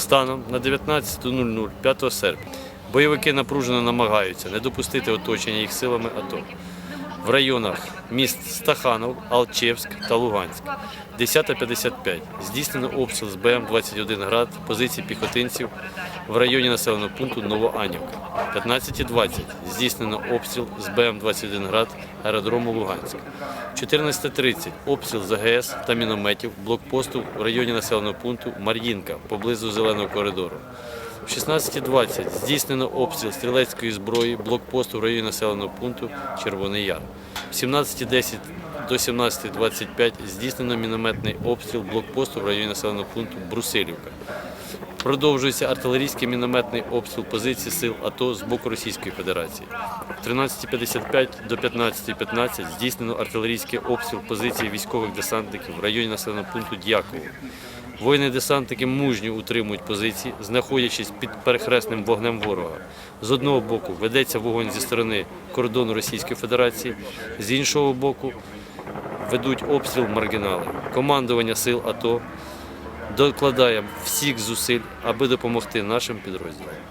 Станом на 19.00 5 серпня. Бойовики напружено намагаються не допустити оточення їх силами АТО в районах міст Стаханов, Алчевськ та Луганськ. 10.55 здійснено обстріл з БМ-21 град позицій піхотинців в районі населеного пункту Новоанівка. 15.20 здійснено обстріл з БМ-21 град аеродрому Луганськ. 14.30 обстріл з АГС та мінометів блокпосту в районі населеного пункту Мар'їнка поблизу зеленого коридору. В 16.20 здійснено обстріл стрілецької зброї блокпосту в районі населеного пункту Червоний Яр. В 17.10 до 17.25 здійснено мінометний обстріл блокпосту в районі населеного пункту Брусилівка. Продовжується артилерійський мінометний обстріл позицій сил АТО з боку Російської Федерації. В 13.55 до 15.15 здійснено артилерійський обстріл позицій військових десантників в районі населеного пункту Дяково. Воїни-десантники мужньо утримують позиції, знаходячись під перехресним вогнем ворога. З одного боку ведеться вогонь зі сторони кордону Російської Федерації, з іншого боку ведуть обстріл маргінали. Командування сил АТО докладає всіх зусиль, аби допомогти нашим підрозділам.